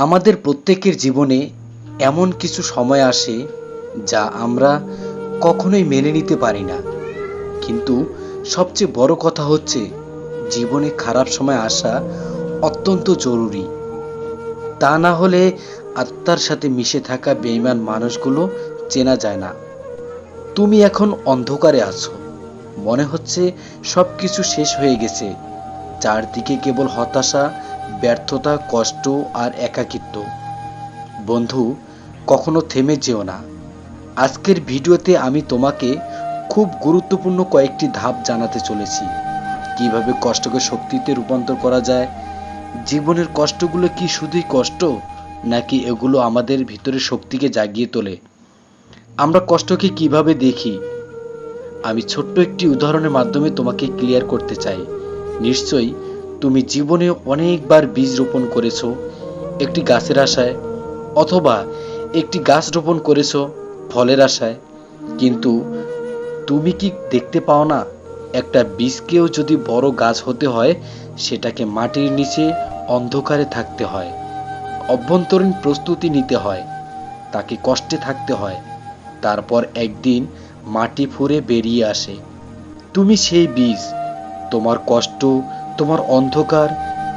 আমাদের প্রত্যেকের জীবনে এমন কিছু সময় আসে যা আমরা কখনোই মেনে নিতে পারি না। কিন্তু সবচেয়ে বড় কথা হচ্ছে, জীবনে খারাপ সময় আসা অত্যন্ত জরুরি। তা না হলে আত্মার সাথে মিশে থাকা বেইমান মানুষগুলো চেনা যায় না। তুমি এখন অন্ধকারে আছো। মনে হচ্ছে সব কিছু শেষ হয়ে গেছে। চারদিকে কেবল হতাশা ব্যর্থতা, কষ্ট আর একাকিত্ব। বন্ধু, কখনো থেমে যেও না। আজকের ভিডিওতে আমি তোমাকে খুব গুরুত্বপূর্ণ কয়েকটি ধাপ জানাতে চলেছি। কীভাবে কষ্টকে শক্তিতে রূপান্তর করা যায়? জীবনের কষ্টগুলো কি শুধুই কষ্ট, নাকি এগুলো আমাদের ভিতরে শক্তিকে জাগিয়ে তোলে? আমরা কষ্টকে কীভাবে দেখি? আমি ছোট্ট একটি উদাহরণের মাধ্যমে তোমাকে ক্লিয়ার করতে চাই। নিশ্চয়ই তুমি জীবনে অনেকবার বীজ রোপণ করেছ, একটি গাছের আশায়, অথবা একটি গাছ রোপণ করেছ ফলের আশায়। কিন্তু তুমি কি দেখতে পাও না, একটা বীজকেও যদি বড় গাছ হতে হয়, সেটাকে মাটির নিচে অন্ধকারে থাকতে হয়, অভ্যন্তরীণ প্রস্তুতি নিতে হয়, তাকে কষ্টে থাকতে হয়, তারপর একদিন মাটি ফুঁড়ে বেরিয়ে আসে। তুমি সেই বীজ, তোমার কষ্ট তোমার অন্ধকার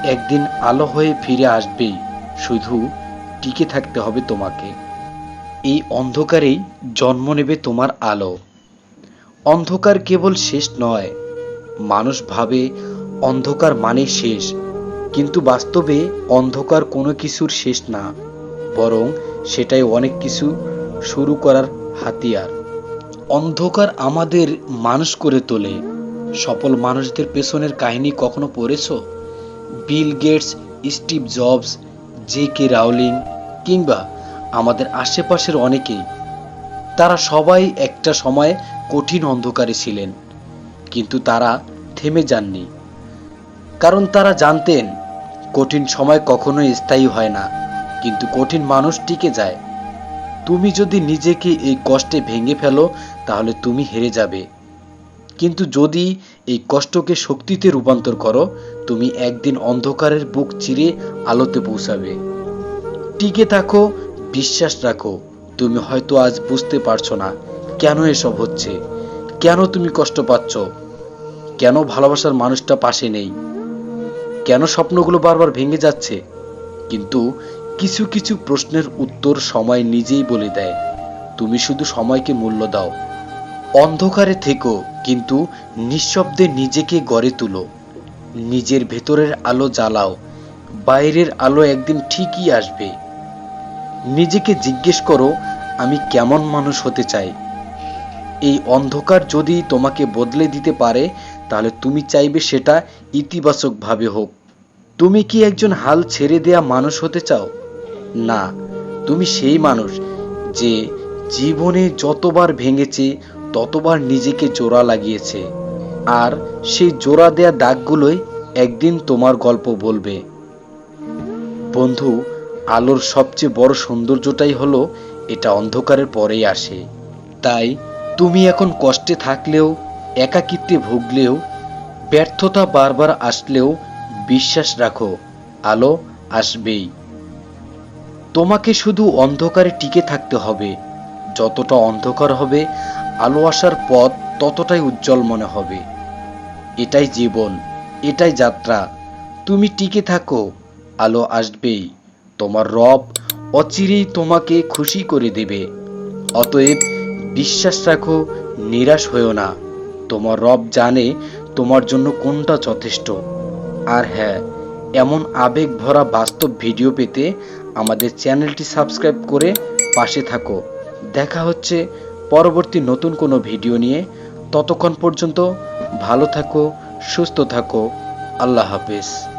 একদিন আলো হয়ে ফিরে আসবেই শুধু টিকে থাকতে হবে তোমাকে। এই অন্ধকারেই জন্ম নেবে তোমার আলো। অন্ধকার কেবল শেষ নয়, মানুষ ভাবে অন্ধকার মানে শেষ, কিন্তু বাস্তবে অন্ধকার কোনো কিছুর শেষ না, বরং সেটাই অনেক কিছু শুরু করার হাতিয়ার। অন্ধকার আমাদের মানুষ করে তোলে সফল মানুষদের পেছনের কাহিনী কখনো পড়েছো? Bill Gates, Steve Jobs, J K Rowling কিংবা আমাদের আশেপাশের অনেকেই। তারা সবাই একটা সময় কঠিন অন্ধকারে ছিলেন, কিন্তু তারা থেমে যাননি। কারণ তারা জানতেন, কঠিন সময় কখনোই স্থায়ী হয় না, কিন্তু কঠিন মানুষ টিকে যায়। তুমি যদি নিজেকে এই কষ্টে ভেঙে ফেলো, তাহলে তুমি হেরে যাবে। কিন্তু যদি এই কষ্টকে শক্তিতে রূপান্তর করো, তুমি একদিন অন্ধকারের বুক চিরে আলোতে পৌঁছাবে। টিকে থাকো, বিশ্বাস রাখো, তুমি হয়তো আজ বুঝতে পারছ না কেন এসব হচ্ছে, কেন তুমি কষ্ট পাচ্ছ, কেন ভালোবাসার মানুষটা পাশে নেই, কেন স্বপ্নগুলো বারবার ভেঙে যাচ্ছে। কিন্তু কিছু কিছু প্রশ্নের উত্তর সময় নিজেই বলে দেয়। তুমি শুধু সময়কে মূল্য দাও। অন্ধকারে থেকো কিন্তু নিঃশব্দে নিজেকে গড়ে তুলো। নিজের ভেতরের আলো জ্বালাও, বাইরের আলো একদিন ঠিকই আসবে। নিজেকে জিজ্ঞেস করো, আমি কেমন মানুষ হতে চাই? এই অন্ধকার যদি তোমাকে বদলে দিতে পারে, তাহলে তুমি চাইবে সেটা ইতিবাচকভাবে হোক। তুমি কি একজন হাল ছেড়ে দেয়া মানুষ হতে চাও? না, তুমি সেই মানুষ যে জীবনে যতবার ভেঙেছে ততবার নিজেকে জোড়া লাগিয়েছে। আর সেই জোড়া দেয়া দাগগুলোই একদিন তোমার গল্প বলবে। বন্ধু, আলোর সবচেয়ে বড় সৌন্দর্যটাই হলো এটা অন্ধকারের পরেই আসে। তাই তুমি এখন কষ্টে থাকলেও, একাকিত্বে ভুগলেও, ব্যর্থতা বারবার আসলেও বিশ্বাস রাখো, আলো আসবেই। তোমাকে শুধু অন্ধকারে টিকে থাকতে হবে। যতটা অন্ধকার হবে আলো আসার পথ ততটাই উজ্জ্বল মনে হবে। এটাই জীবন, এটাই যাত্রা। তুমি টিকে থাকো, আলো আসবেই। তোমার রব অচিরেই তোমাকে খুশি করে দেবে। অতএব বিশ্বাস রাখো, নিরাশ হয়েও না। তোমার রব জানে তোমার জন্য কোনটা যথেষ্ট। আর হ্যাঁ এমন আবেগ ভরা বাস্তব ভিডিও পেতে আমাদের চ্যানেলটি সাবস্ক্রাইব করে পাশে থাকো। দেখা হচ্ছে পরবর্তী নতুন কোনো ভিডিও নিয়ে ততক্ষণ পর্যন্ত ভালো থাকো সুস্থ থাকো। আল্লাহ হাফেজ।